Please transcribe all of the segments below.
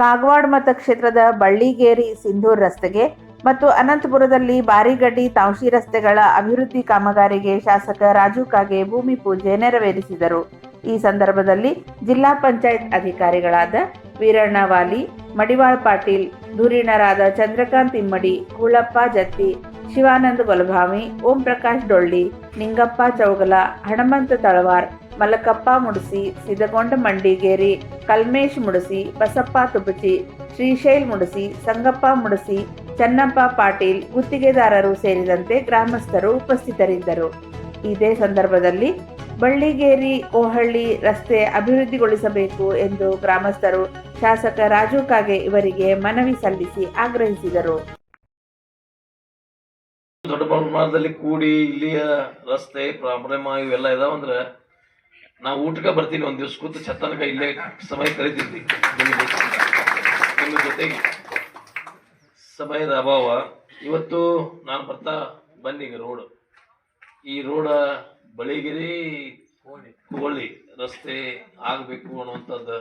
ಕಾಗವಾಡ ಮತಕ್ಷೇತ್ರದ ಬಳ್ಳಿಗೇರಿ ಸಿಂಧೂರ್ ರಸ್ತೆಗೆ ಮತ್ತು ಅನಂತಪುರದಲ್ಲಿ ಬಾರಿಗಡ್ಡಿ ತಾಂಶಿ ರಸ್ತೆಗಳ ಅಭಿವೃದ್ಧಿ ಕಾಮಗಾರಿಗೆ ಶಾಸಕ ರಾಜು ಕಾಗೆ ಭೂಮಿ ಪೂಜೆ ನೆರವೇರಿಸಿದರು. ಈ ಸಂದರ್ಭದಲ್ಲಿ ಜಿಲ್ಲಾ ಪಂಚಾಯತ್ ಅಧಿಕಾರಿಗಳಾದ ವೀರಣ್ಣ ವಾಲಿ ಮಡಿವಾಳ್ ಪಾಟೀಲ್ ಧುರೀಣರಾದ ಚಂದ್ರಕಾಂತ್ ಇಮ್ಮಡಿ, ಕೂಳಪ್ಪ ಜತ್ತಿ, ಶಿವಾನಂದ ಬಲಭಾಮಿ ಓಂ ಪ್ರಕಾಶ್ ಡೊಳ್ಳಿ, ನಿಂಗಪ್ಪ ಚೌಗಲ, ಹಣಮಂತ ತಳವಾರ್ ಮಲಕಪ್ಪ ಮುಡಸಿ ಸಿದಗೊಂಡ ಮಂಡಿಗೇರಿ, ಕಲ್ಮೇಶ್ ಮುಡಸಿ, ಬಸಪ್ಪ ತುಬಚಿ ಶ್ರೀಶೈಲ್ ಮುಡಸಿ, ಸಂಗಪ್ಪ ಮುಡಸಿ, ಚನ್ನಪ್ಪ ಪಾಟೀಲ್ ಗುತ್ತಿಗೆದಾರರು ಸೇರಿದಂತೆ ಗ್ರಾಮಸ್ಥರು ಉಪಸ್ಥಿತರಿದ್ದರು. ಇದೇ ಸಂದರ್ಭದಲ್ಲಿ ಬಳ್ಳಿಗೇರಿ ಓಹಳ್ಳಿ ರಸ್ತೆ ಅಭಿವೃದ್ಧಿಗೊಳಿಸಬೇಕು ಎಂದು ಗ್ರಾಮಸ್ಥರು ಶಾಸಕ ರಾಜು ಕಾಗೆ ಇವರಿಗೆ ಮನವಿ ಸಲ್ಲಿಸಿ ಆಗ್ರಹಿಸಿದರು. ದೊಡ್ಡ ಪ್ರಮಾಣದಲ್ಲಿ ಕೂಡಿ ಇಲ್ಲಿಯ ರಸ್ತೆ ಪ್ರಾಬ್ಲಮ್ ಇವೆಲ್ಲ ಇದಾವಂದ್ರೆ ನಾವು ಊಟಕ್ಕೆ ಬರ್ತೀನಿ, ಒಂದ್ ದಿವಸ ಕೂತು ಛತ್ತನಕ ಇಲ್ಲೇ ಸಮಯ ಕರಿತಿದ್ವಿ. ನಿಮ್ಮ ಜೊತೆಗೆ. ಸಮಯದ ಅಭಾವ, ಇವತ್ತು ನಾನು ಬರ್ತಾ ಬನ್ನಿಗ ರೋಡ್. ಈ ರೋಡ ಬಳಿಗಿರಿ ಕೋಳಿ ರಸ್ತೆ ಆಗಬೇಕು ಅನ್ನುವಂಥದ್ದು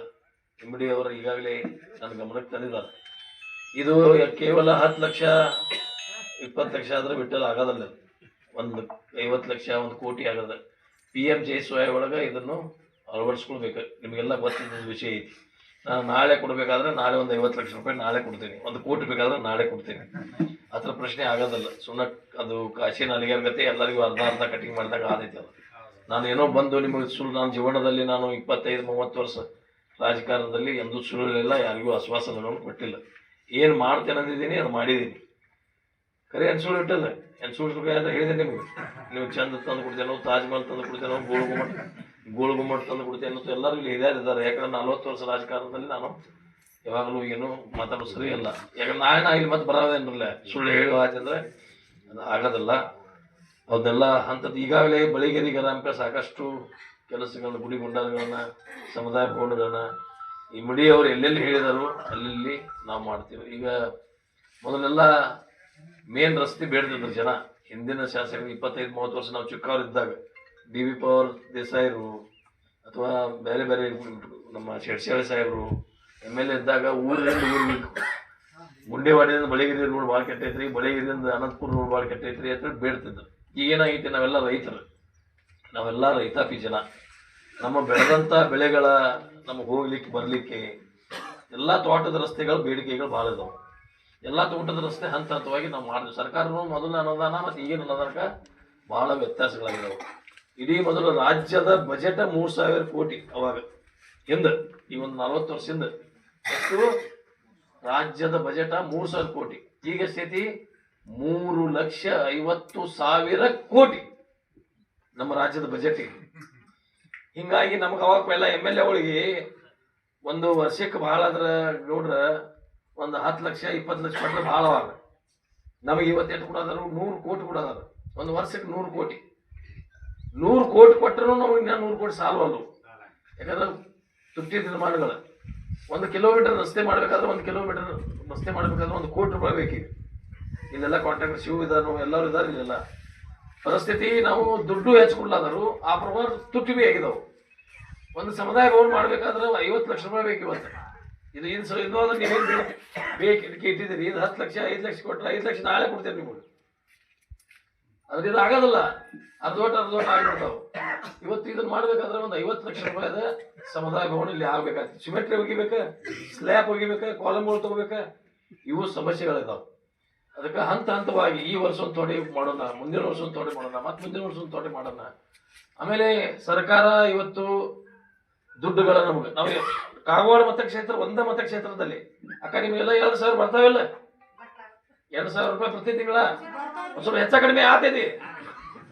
ಇಮ್ಮಡಿ ಅವರು ಈಗಾಗಲೇ ನನ್ನ ಗಮನಕ್ಕೆ ತಂದಿದ್ದಾರೆ. ಇದು ಕೇವಲ ಹತ್ತು ಲಕ್ಷ, ಇಪ್ಪತ್ತು ಲಕ್ಷ ಆದ್ರೆ ಬಿಟ್ಟಲ್ಲಿ ಆಗೋದಲ್ಲ. ಒಂದು ಐವತ್ತು ಲಕ್ಷ, ಒಂದು ಕೋಟಿ ಆಗದ. P M J S Y ಒಳಗೆ ಇದನ್ನು ಅಳವಡಿಸ್ಕೊಳ್ಬೇಕು. ನಿಮಗೆಲ್ಲ ಗೊತ್ತಿದ್ದ ವಿಷಯ ಐತಿ. ನಾನು ನಾಳೆ ಕೊಡಬೇಕಾದ್ರೆ ನಾಳೆ ಒಂದು ಐವತ್ತು ಲಕ್ಷ ರೂಪಾಯಿ ನಾಳೆ ಕೊಡ್ತೀನಿ. ಒಂದು ಕೋಟಿ ಬೇಕಾದ್ರೆ ನಾಳೆ ಕೊಡ್ತೀನಿ. ಆ ಪ್ರಶ್ನೆ ಆಗೋದಲ್ಲ. ಸುಮ್ಮನೆ ಅದು ಕಾಶಿ ಗತೆ ಎಲ್ಲರಿಗೂ ಅರ್ಧ ಅರ್ಧ ಕಟಿಂಗ್ ಮಾಡಿದಾಗ ಆದೈತೆ ಅದು. ನಾನು ಏನೋ ಬಂದು ನಿಮಗೆ ಸುಳ್ಳು ನನ್ನ ಜೀವನದಲ್ಲಿ ನಾನು ಇಪ್ಪತ್ತೈದು, ಮೂವತ್ತು ವರ್ಷ ರಾಜಕಾರಣದಲ್ಲಿ ಎಂದೂ ಸುಳ್ಳಿಲ್ಲ, ಯಾರಿಗೂ ಆಶ್ವಾಸನೆಗಳನ್ನು ಕೊಟ್ಟಿಲ್ಲ. ಏನು ಮಾಡ್ತೇನೆ ಅಂದಿದ್ದೀನಿ, ಅದು ಮಾಡಿದ್ದೀನಿ. ಖರೆ ಎನ್ಸೂಳು ಇಟ್ಟಲ್ಲ ಎನ್ಸೂಳು ರೂಪಾಯಿ ಅಂತ ಹೇಳಿದೆ ನಿಮ್ಗೆ. ನೀವು ಚಂದ ತಂದು ಕೊಡ್ತೇನೋ ತಾಜ್ ಮಹಲ್ ತಂದು ಕೊಡ್ತೇನೋ ಗೋಳ್ ಗುಮ್ಮಟ್ ಗೋಳ್ ಗುಮ್ಮಟ್ ತಂದು ಕೊಡ್ತೇನೋ ಅಂತ ಎಲ್ಲರೂ ಇಲ್ಲಿ ಹಿರಿಯರಿದ್ದಾರೆ ಯಾಕಂದ್ರೆ ನಲ್ವತ್ತು ವರ್ಷ ರಾಜಕಾರಣದಲ್ಲಿ ನಾನು ಯಾವಾಗಲೂ ಏನು ಮಾತಾಡೋದು ಸರಿ ಅಲ್ಲ. ಯಾಕಂದ್ರೆ ನಾಳೆ ನಾ ಇಲ್ಲಿ ಮತ್ತೆ ಬರೋದೇನಿರಲ್ಲ ಸುಳ್ಳು ಹೇಳುವ ಆಚಂದ್ರೆ ಅದು ಆಗೋದಿಲ್ಲ. ಅವನ್ನೆಲ್ಲ ಅಂಥದ್ದು ಈಗಾಗಲೇ ಬಳಿಗೇರಿ ಗ್ರಾಮಕ್ಕೆ ಸಾಕಷ್ಟು ಕೆಲಸಗಳನ್ನ, ಗುಡಿ ಗುಂಡಾರಗಳನ್ನ, ಸಮುದಾಯ ಭವನಗಳನ್ನ ಈ ಮಿಡಿಯವರು ಎಲ್ಲೆಲ್ಲಿ ಹೇಳಿದಾರೋ ಅಲ್ಲಿ ನಾವು ಮಾಡ್ತೀವಿ. ಈಗ ಮೊದಲೆಲ್ಲ ಮೇನ್ ರಸ್ತೆ ಬೇಡ್ತಿದ್ರು ಜನ. ಹಿಂದಿನ ಶಾಸಕರು ಇಪ್ಪತ್ತೈದು, ಮೂವತ್ತು ವರ್ಷ ನಾವು ಚಿಕ್ಕವರಿದ್ದಾಗ ಡಿ ವಿ ಪವರ್ ದೇಸಾಯಿರು ಅಥವಾ ಬೇರೆ ಬೇರೆ ನಮ್ಮ ಶೆಡ್ಶಾಳೆ ಸಾಹೇಬರು, ಎಂ ಎಲ್ ಎ ಇದ್ದಾಗ ಊರಿಂದ ಊರಿಗೆ ಗುಂಡೇವಾಡಿಯಿಂದ ಬಳಿಗಿರಿ ರೋಡ್ ಭಾಳ ಕೆಟ್ಟೈತ್ರಿ ಬಳಿಗಿರಿಯಿಂದ ಅನಂತಪುರ ರೋಡ್ ಭಾಳ ಕೆಟ್ಟೈತ್ರಿ ಅಂತ ಬೇಡ್ತಿದ್ರು. ಈಗ ಏನಾಗೈತಿ ನಾವೆಲ್ಲ ರೈತರು. ನಾವೆಲ್ಲ ರೈತಾಪಿ ಜನ. ನಮ್ಮ ಬೆಳೆದಂಥ ಬೆಳೆಗಳ ನಮಗೆ ಹೋಗ್ಲಿಕ್ಕೆ, ಬರಲಿಕ್ಕೆ ಎಲ್ಲ ತೋಟದ ರಸ್ತೆಗಳು, ಬೇಡಿಕೆಗಳು ಭಾಳ ಇದಾವೆ. ಎಲ್ಲ ತೋಟದ ರಸ್ತೆ ಹಂತ ಹಂತವಾಗಿ ನಾವು ಮಾಡಿದ್ವಿ. ಸರ್ಕಾರವೂ ಮೊದಲ ಅನುದಾನ ಮತ್ತು ಈಗಿನ ಅನುದಾನಕ್ಕೆ ಭಾಳ ವ್ಯತ್ಯಾಸಗಳಾಗಿದ್ದಾವೆ ಇಡೀ ಮೊದಲು ರಾಜ್ಯದ ಬಜೆಟ್ ಮೂರು ಸಾವಿರ ಕೋಟಿ ಅವಾಗ. ಹಿಂದೆ, ಈ ಒಂದು ನಲವತ್ತು ವರ್ಷದಿಂದ. ಎಷ್ಟು ರಾಜ್ಯದ ಬಜೆಟ್ ಮೂರು ಸಾವಿರ ಕೋಟಿ. ಈಗ ಸ್ಥಿತಿ ಮೂರು ಲಕ್ಷ ಐವತ್ತು ಸಾವಿರ ಕೋಟಿ ನಮ್ಮ ರಾಜ್ಯದ ಬಜೆಟಿಗೆ ಹಿಂಗಾಗಿ ನಮ್ಗೆ ಅವಾಗ ಎಲ್ಲ ಎಂ ಎಲ್ ಎಗಳಿಗೆ ಒಂದು ವರ್ಷಕ್ಕೆ ಭಾಳ ಅದ್ರ ನೋಡ್ರ ಒಂದು ಹತ್ತು ಲಕ್ಷ, ಇಪ್ಪತ್ತು ಲಕ್ಷ ಕೊಟ್ಟರೆ ಭಾಳ ನಮಗೆ ಇವತ್ತೆಂಟು ಕೂಡ ಕೊಡೋದಾರು ನೂರು ಕೋಟಿ ಕೂಡ ಕೊಡೋದಾರು ಒಂದು ವರ್ಷಕ್ಕೆ ನೂರು ಕೋಟಿ. ನೂರು ಕೋಟಿ ಕೊಟ್ಟರು ನಮಗೆ ಇನ್ನೂ ನೂರು ಕೋಟಿ ಸಾಲವಲ್ಲು ಯಾಕಂದ್ರೆ ತುಟ್ಟಿ ನಿರ್ಮಾಣಗಳು ಒಂದು ಕಿಲೋಮೀಟರ್ ರಸ್ತೆ ಮಾಡಬೇಕಾದ್ರೆ ಒಂದು ಕಿಲೋಮೀಟರ್ ರಸ್ತೆ ಮಾಡಬೇಕಾದ್ರೆ ಒಂದು ಕೋಟಿ ರೂಪಾಯಿ ಬೇಕೀಗ ಇಲ್ಲೆಲ್ಲ ಕಾಂಟ್ರಾಕ್ಟರ್ ಶಿವ ಇದ್ದಾರೆ, ಎಲ್ಲರೂ ಇದ್ದಾರೆ ಇಲ್ಲೆಲ್ಲ. ಪರಿಸ್ಥಿತಿ ನಾವು ದುಡ್ಡು ಹೆಚ್ಚಿಕೊಡ್ಲಾದರು ಆ ಪ್ರಮಾಣ ತುಟ್ಟಿ ಆಗಿದಾವು. ಒಂದು ಸಮುದಾಯ ಭವನ ಮಾಡಬೇಕಾದ್ರೆ ಐವತ್ತು ಲಕ್ಷ ರೂಪಾಯಿ ಬೇಕು ಇದು ಏನು ಸೊ ಇನ್ನೊಂದು ನೀವೇನು ಬೇಕು ಇದಕ್ಕೆ ಇಟ್ಟಿದ್ದೀರಿ. ಇದು ಹತ್ತು ಲಕ್ಷ, ಐದು ಲಕ್ಷ ಕೊಟ್ಟರೆ ಐದು ಲಕ್ಷ ನಾಳೆ ಕೊಡ್ತೀರಿ ನೀವು ಅದ್ರ ಇದು ಆಗೋದಿಲ್ಲ. ಅರ್ಧೋಟ ಅರ್ಧೋಟ ಆಗಿಬಿಡ್ತಾವೆ. ಇವತ್ತು ಇದನ್ನ ಮಾಡ್ಬೇಕಾದ್ರೆ ಒಂದು ಐವತ್ತು ಲಕ್ಷ ರೂಪಾಯಿದ ಸಮುದಾಯ ಭವನ ಇಲ್ಲಿ ಆಗ್ಬೇಕಾಗ್ತದೆ. ಸಿಮೆಂಟ್ರಿ ಒಗಿಬೇಕಾ? ಸ್ಲ್ಯಾಬ್ ಒಗಿಬೇಕಾ? ಕಾಲಮ್ಗಳು ತಗೋಬೇಕಾ? ಇವು ಸಮಸ್ಯೆಗಳಿದಾವೆ. ಅದಕ್ಕೆ ಹಂತ ಹಂತವಾಗಿ ಈ ವರ್ಷ ಒಂದು ತೋಡೆ ಮಾಡೋಣ, ಮುಂದಿನ ವರ್ಷ ಒಂದು ಮಾಡೋಣ, ಮತ್ತೆ ಮುಂದಿನ ವರ್ಷ ಒಂದು ಮಾಡೋಣ. ಆಮೇಲೆ ಸರ್ಕಾರ ಇವತ್ತು ದುಡ್ಡುಗಳ ನಮಗೆ ನಾವು ಕಾಗವಾಡ ಮತಕ್ಷೇತ್ರ, ಒಂದೇ ಮತಕ್ಷೇತ್ರದಲ್ಲಿ. ಅಕ್ಕ, ನಿಮಗೆಲ್ಲ ಎರಡು ಸಾವಿರ ಬರ್ತಾವಿಲ್ಲ ಎರಡು ಸಾವಿರ ರೂಪಾಯಿ ಪ್ರತಿ ತಿಂಗಳ? ಸ್ವಲ್ಪ ಹೆಚ್ಚ ಕಡಿಮೆ ಆತೈತಿ.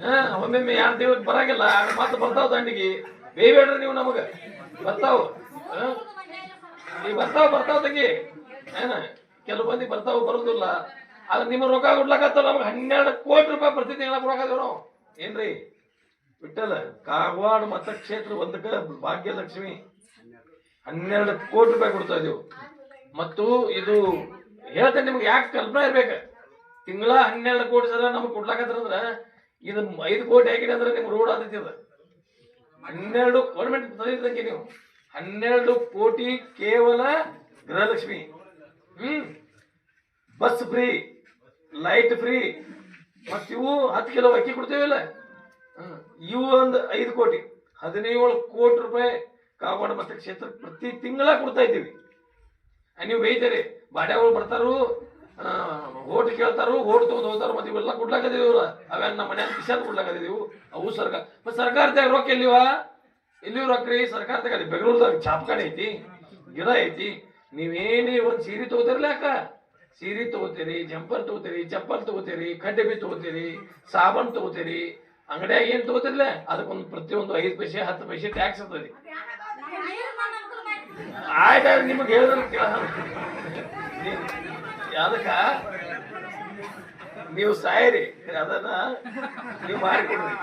ಹಾ, ಒಮ್ಮೊಮ್ಮೆ ಎರಡು ದೇವ್ರಿಗೆ ಬರಂಗಿಲ್ಲ ಮತ್ತೆ ಬರ್ತಾವ ದಂಡಿಗೆ. ಬೇಬೇಡ್ರಿ ನೀವು ನಮಗೆ. ಬರ್ತಾವ? ಈ ಬರ್ತಾವ ಬರ್ತಾವ ತಂಗಿ. ಏನ ಕೆಲವು ಮಂದಿ ಬರ್ತಾವ, ಬರೋದಿಲ್ಲ. ಆದ್ರೆ ನಿಮ್ಮ ರೊಕ್ಕ ಕೊಡ್ಲಾಕತ್ತ ನಮ್ಗೆ ಹನ್ನೆರಡು ಕೋಟಿ ರೂಪಾಯಿ ಪ್ರತಿ ತಿಂಗಳ ಕೊಡಕತ್ತೇವ್ ನಾವು ಏನ್ರಿ? ಬಿಟ್ಟಲ್ಲ ಕಾಗವಾಡ ಮತಕ್ಷೇತ್ರ ಒಂದಕ್ಕೆ ಭಾಗ್ಯಲಕ್ಷ್ಮಿ. ಹನ್ನೆರಡು ಕೋಟಿ ರೂಪಾಯಿ ಕೊಡ್ತಾ ಇದೀವಿ ಮತ್ತು ಇದು ಹೇಳ್ತೇನೆ ನಿಮ್ಗೆ ಯಾಕೆ ಕಲ್ಪನೆ ಇರ್ಬೇಕು? ತಿಂಗಳ ಹನ್ನೆರಡು ಕೋಟಿ ಸಲ ನಮ್ಗೆ ಕೊಡ್ಲಾಕತ್ತಂದ್ರ ಇದು ಐದು ಕೋಟಿ ಹಾಕಿದೆ ಅಂದ್ರೆ ನಿಮ್ಗೆ ರೋಡ್ ಆದೈತಿ ಅದು. ಹನ್ನೆರಡು ಗೌರ್ಮೆಂಟ್ ತಂಗಿ ನೀವು. ಹನ್ನೆರಡು ಕೋಟಿ ಕೇವಲ ಗೃಹಲಕ್ಷ್ಮಿ. ಹ್ಮ್? ಬಸ್ ಫ್ರೀ, ಲೈಟ್ ಫ್ರೀ, ಮತ್ತೆ ಇವು ಹತ್ತು ಕಿಲೋ ಅಕ್ಕಿ ಕೊಡ್ತೇವಿಲ್ಲ. ಇವು ಒಂದು ಐದು ಕೋಟಿ. ಹದಿನೇಳು ಕೋಟಿ ರೂಪಾಯಿ ಕಾಗವಾಡ ಮತ ಕ್ಷೇತ್ರ ಪ್ರತಿ ತಿಂಗಳ ಕೊಡ್ತಾ ಇದ್ದೀವಿ. ನೀವು ಬೈತೀರಿ ಬಾಡ್ಯಾಗಳು ಬರ್ತಾರು ಓಟ್ ಕೇಳ್ತಾರು, ಓಟ್ ತಗೊಂಡು ಹೋಗ್ತಾರ, ಮತ್ತೆ ಇವೆಲ್ಲ ಕೊಡ್ಲಾಕದೀವಿ ಅವೆಲ್ಲ ನಮ್ಮ ಮನ್ಯಾಗ ಕಿಶನ್ ಕೊಡ್ಲಾಕದೀವಿ ಅವು ಸರ್ಕಾರ. ಮತ್ತೆ ಸರ್ಕಾರದಾಗ ರೊಕ್ಕ ಎಲ್ಲಿವ? ಎಲ್ಲಿವ್ ರೊಕ್ಕ ರೀ? ಸರ್ಕಾರದಾಗ ಅಲ್ಲಿ ಬೆಂಗಳೂರದಾಗ ಚಾಪ್ಕಾಣಿ ಐತಿ, ಗಿಡ ಐತಿ. ನೀವೇನೇ ಒಂದು ಸೀರೆ ತಗೋತಿರ್ಲಿ ಅಕ್ಕ. ಸೀರೆ ತಗೋತೀರಿ, ಜಂಪರ್ ತಗೋತೀರಿ, ಚಪ್ಪಲ್ ತಗೋತೀರಿ, ಕಡ್ಡೆ ಬಿ ತಗೋತೀರಿ, ಸಾಬನ್ ತಗೋತೀರಿ. ಅಂಗಡಿಯಾಗ ಏನು ತಗೋತಿರ್ಲ? ಅದಕ್ಕೊಂದು ಪ್ರತಿಯೊಂದು ಐದು ಪೈಸೆ, ಹತ್ತು ಪೈಸೆ ಟ್ಯಾಕ್ಸ್ ಇರ್ತದೆ. ಆಯ್ತು ನಿಮಗೆ ಹೇಳಿದ್ರು ಅದಕ್ಕ ನೀವು ಸಾಯಿರಿ ಅದನ್ನ ನೀವು ಮಾಡಿಕೊಡ್ರಿ.